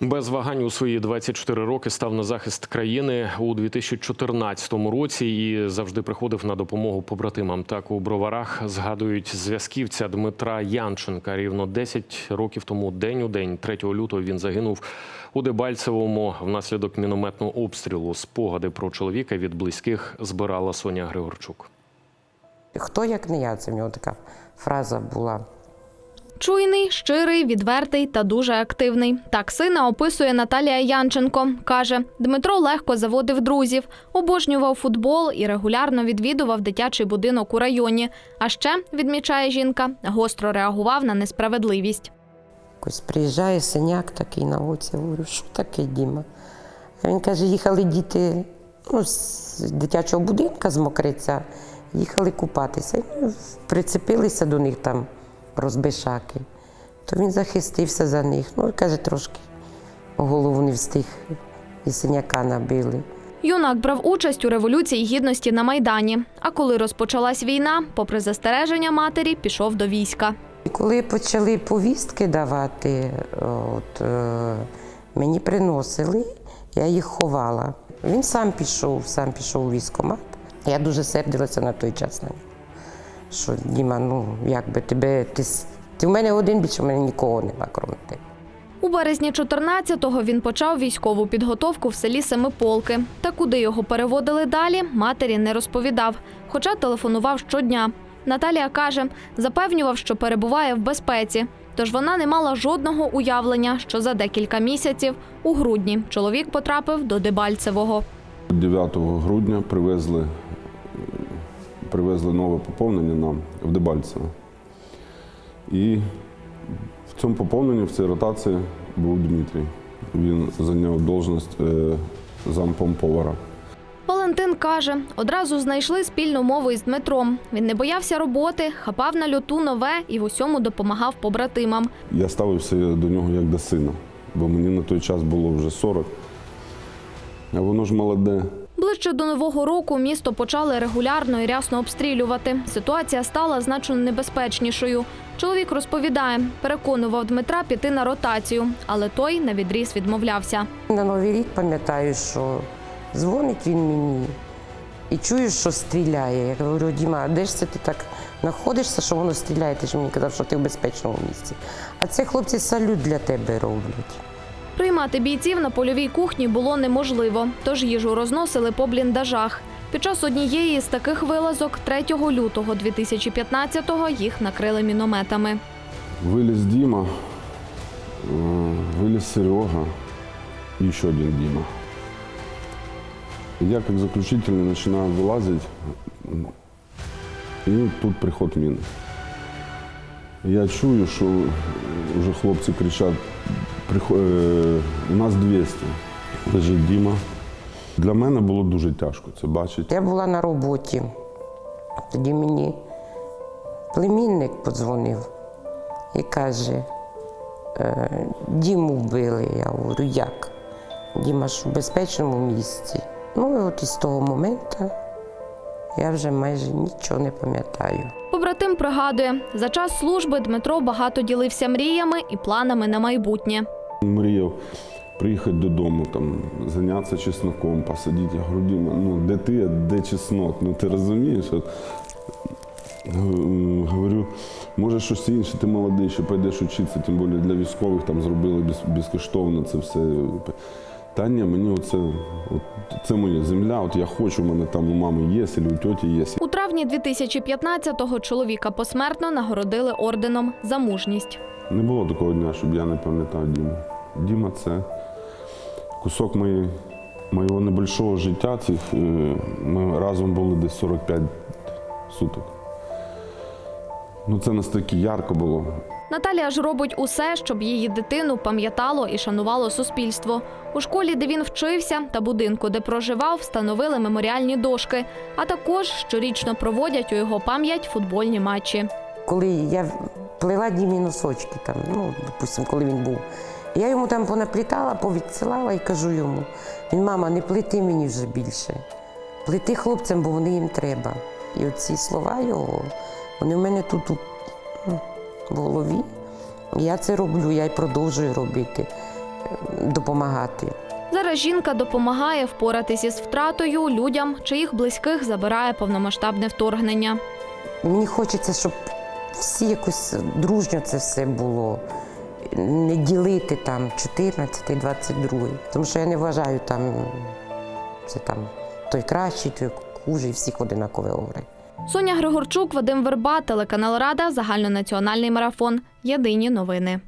Без вагань у свої 24 роки став на захист країни у 2014 році і завжди приходив на допомогу побратимам. Так у броварах згадують зв'язківця Дмитра Янченка. Рівно 10 років тому, день у день, 3 лютого, він загинув у Дебальцевому внаслідок мінометного обстрілу. Спогади про чоловіка від близьких збирала Соня Григорчук. Хто як не я? Це в нього така фраза була. Чуйний, щирий, відвертий та дуже активний. Так сина описує Наталія Янченко. Каже, Дмитро легко заводив друзів, обожнював футбол і регулярно відвідував дитячий будинок у районі. А ще, відмічає жінка, гостро реагував на несправедливість. Якось приїжджає синяк такий на оці. Говорю, що таке, Діма? Він каже, їхали діти ну, з дитячого будинка з Мокриця, їхали купатися. Прицепилися до них там розбишаки. То він захистився за них. Ну, каже, трошки голову не встиг і синяка набили. Юнак брав участь у революції гідності на майдані. А коли розпочалась війна, попри застереження матері, пішов до війська. І коли почали повістки давати, от, е, мені приносили, я їх ховала. Він сам пішов, сам пішов у військкомат. Я дуже сердилася на той час на нього. Що Діма, ну як би тебе, ти, ти в мене один більше, в мене нікого нема, крім тебе. У березні 14-го він почав військову підготовку в селі Семиполки. Та куди його переводили далі, матері не розповідав, хоча телефонував щодня. Наталія каже, запевнював, що перебуває в безпеці. Тож вона не мала жодного уявлення, що за декілька місяців, у грудні, чоловік потрапив до Дебальцевого. 9 грудня привезли, привезли нове поповнення нам в Дебальцево. І в цьому поповненні, в цій ротації був Дмитрій. Він зайняв должність е, зампомповара. Валентин каже, одразу знайшли спільну мову із Дмитром. Він не боявся роботи, хапав на льоту нове і в усьому допомагав побратимам. Я ставився до нього як до сина, бо мені на той час було вже 40. А воно ж молоде. Ближче до нового року місто почали регулярно і рясно обстрілювати. Ситуація стала значно небезпечнішою. Чоловік розповідає, переконував Дмитра піти на ротацію, але той на відріз відмовлявся. На Новий рік пам'ятаю, що дзвонить він мені і чую, що стріляє. Я говорю, Діма, а де ж це ти так знаходишся, що воно стріляє? Ти ж мені казав, що ти в безпечному місці. А це хлопці салют для тебе роблять. Приймати бійців на польовій кухні було неможливо, тож їжу розносили по бліндажах. Під час однієї з таких вилазок 3 лютого 2015-го їх накрили мінометами. Виліз Діма, е, виліз Серега і ще один Діма. Я як заключительний починаю вилазити, і тут приход міни. Я чую, що вже хлопці кричать, «Прихо- е, у нас 200. Лежить Діма. Для мене було дуже тяжко це бачити. Я була на роботі. Тоді мені племінник подзвонив і каже, «Е, Діму вбили. Я говорю, як? Діма ж у безпечному місці. Ну і от із того моменту я вже майже нічого не пам'ятаю. Побратим пригадує, за час служби Дмитро багато ділився мріями і планами на майбутнє. Мріяв приїхати додому, там, зайнятися чесноком, посадити. Я ну де ти, де чеснок? Ну ти розумієш? Говорю, може щось інше, ти молодий, що підеш вчитися, тим більше для військових там зробили без, безкоштовно це все. Та ні, мені оце, от, це моя земля, от я хочу, у мене там у мами є, або у тьоті є. У травні 2015-го чоловіка посмертно нагородили орденом за мужність. Не було такого дня, щоб я не пам'ятав Діму. Діма це кусок моєї, моєго небольшого життя. Цих, е, ми разом були десь 45 суток. Ну, це настільки ярко було. Наталія ж робить усе, щоб її дитину пам'ятало і шанувало суспільство. У школі, де він вчився, та будинку, де проживав, встановили меморіальні дошки, а також щорічно проводять у його пам'ять футбольні матчі. Коли я плела Дімі носочки, там, ну, допустим, коли він був, я йому там понаплітала, повідсилала і кажу йому: він, мама, не плети мені вже більше. Плети хлопцям, бо вони їм треба. І оці слова його, вони в мене тут у- ну, в голові. Я це роблю, я й продовжую робити. допомагати. Зараз жінка допомагає впоратись із втратою людям, чиїх близьких забирає повномасштабне вторгнення. Мені хочеться, щоб всі якось дружньо це все було. Не ділити там 14, 22. Тому що я не вважаю там, це там той кращий, той хужий, всіх на горе. Соня Григорчук, Вадим Верба, телеканал Рада, загальнонаціональний марафон. Єдині новини.